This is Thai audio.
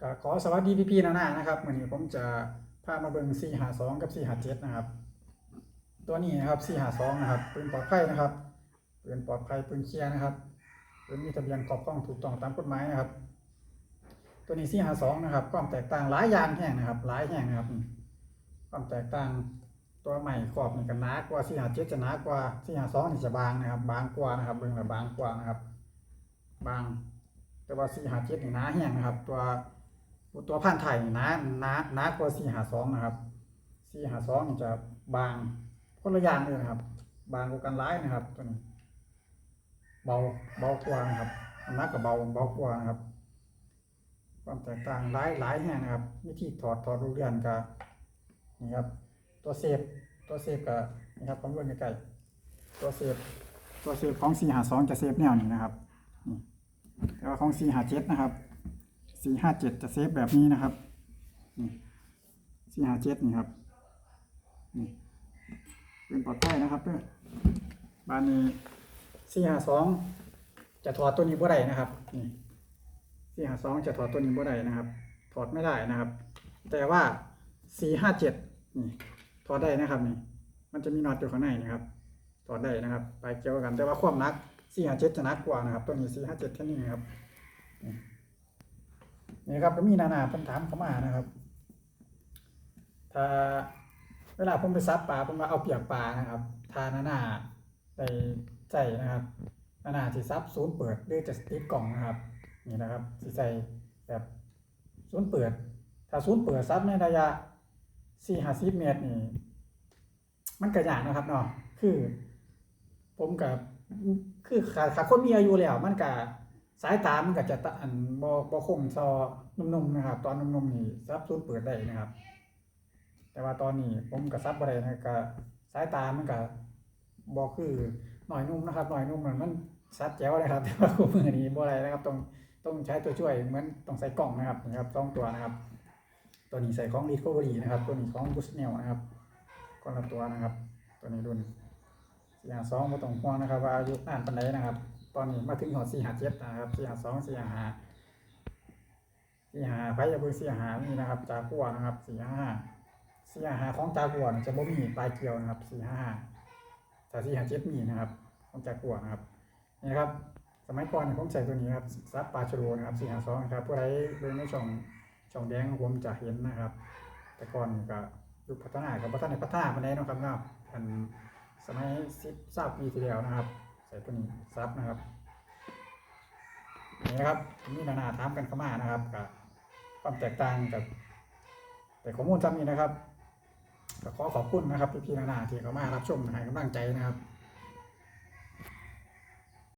ก็ขอสวัสดีพี่ๆนานานะครับวันนี้ผมจะพามาเบิ่ง452กับ457นะครับ ตัวนี้นะครับ452นะครับปืนปลอดภัยนะครับปืนปลอดภัยปืนเคลียร์นะครับปืนมีทะเบียนครอบครองถูกต้องตามกฎหมายนะครับ ตัวนี้452นะครับความแตกต่างหลายอย่างแห่งนะครับหลายแห่งนะครับ ความแตกต่างตัวใหม่ขอบนี่ก็หนากว่า457จะหนากว่า452นี่จะบางนะครับ บางกว่านะครับเบิ่งแล้วบางกว่านะครับ บางแต่ว่า457นี่หนาแห้งนะครับ ตัว ตัวพันธุ์ไทยนี่หนาหนาหนากว่า452นะครับ452นี่จะบางคนละอย่างเลยนะครับ บางกว่ากันหลายนะครับตัวนี้ เบาเบากว่านะครับน้ำหนักก็เบาเบากว่านะครับ ความแตกต่างหลายหลายแห่งนะครับ วิธีถอดถอดรูเรือนก็นี่ครับ ตัวเซฟตัวเซฟก็นี่ครับผมเบิ่งใกล้ตัวเซฟตัวเซฟของ452จะเซฟแนวนี้นะครับแต่ว่าของ457นะครับ 457จะเซฟแบบนี้นะครับนี่457นี่ครับนี่เป็นปลอดภัยนะครับเด้อบ้านนี้452จะถอดตัวนี้บ่ได้นะครับนี่452จะถอดตัวนี้บ่ได้นะครับ ถอดไม่ได้นะครับ แต่ว่า457นี่ถอดได้นะครับนี่ มันจะมีน็อตอยู่ข้างในนะครับ ถอดได้นะครับ ไปเกี่ยวกันแต่ว่าความนัก457จะนักกว่านะครับ ตัวนี้457แค่นี้นะครับ นี่ครับก็มีนานาคำถามเข้ามานะครับถ้าเวลาผมไปซับปลาผมก็เอาเปียกปลานะครับทานานาได้ใจนะครับนานาสิซับศูนย์เปิดหรือจะติดกล่องนะครับ นี่นะครับสิใส่แบบศูนย์เปิด ถ้าศูนย์เปิดซับในระยะสี่ห้าสิบเมตรนี่มันก็ยากนะครับเนาะคือ ผมกับคือขาขาคนมีอายุแล้วมันก็ สายตามันก็จะตะอันบ่บ่คงซอนุ่มๆนะครับ ตอนนุ่มๆนี่ซับศูนเปิดได้นะครับ แต่ว่าตอนนี้ผมก็ซับบ่ได้นะก็สายตามันก็บ่คือหน่อยนุ่มนะครับ หน่อยนุ่มเหมันมันซัดแจ๋วเลยครับแต่ว่าคู่มือนี้บ่ได้นะครับต้องต้องใช้ตัวช่วยเหมือนต้องใส่กล่องนะครับนะครับสองตัวนะครับ ตัวนี้ใส่ของ Recovery นะครับ ตัวนี้ของ Bushnell นะครับคนละตัวนะครับ ตัวนี้รุ่นสี่หาสองไม่ต้องห่วงนะครับ ว่าอายุนานปันไดนะครับ ตอนนี้มาถึงหอดสี่หาเจ็ดนะครับสี่หาสองสี่หาห้าสี่หาไพ่ยาบุสี่หานี่นะครับจากัวนะครับสี่ห้าสี่หาห้าของจากัวจะบ่มีปลายเกลียวนะครับสี่ห้าห้าแต่สี่หาเจ็ดมีนะครับ ของจากัวนะครับนี่ครับ สมัยก่อนผมใส่ตัวนี้ครับซับปลาชโลนะครับสี่หาสองนะครับผู้ใดเบิ่งในช่องช่องแดงผมจะเห็นนะครับ แต่ก่อนก็ยุคพัฒนากับพัฒนาพัฒนามาได้เนาะครับเนาะอันสมัยสิบสามปีที่แล้วนะครับ ส่ตัวนี้ซับนะครับนี่นะครับนี่นานาถามกันเข้ามานะครับกับความแตกต่างกับ แต่ข้อมูลจำนี้นะครับก็ขอขอบคุณนะครับพี่ๆนานาที่เข้ามารับชมให้กำลังใจนะครับ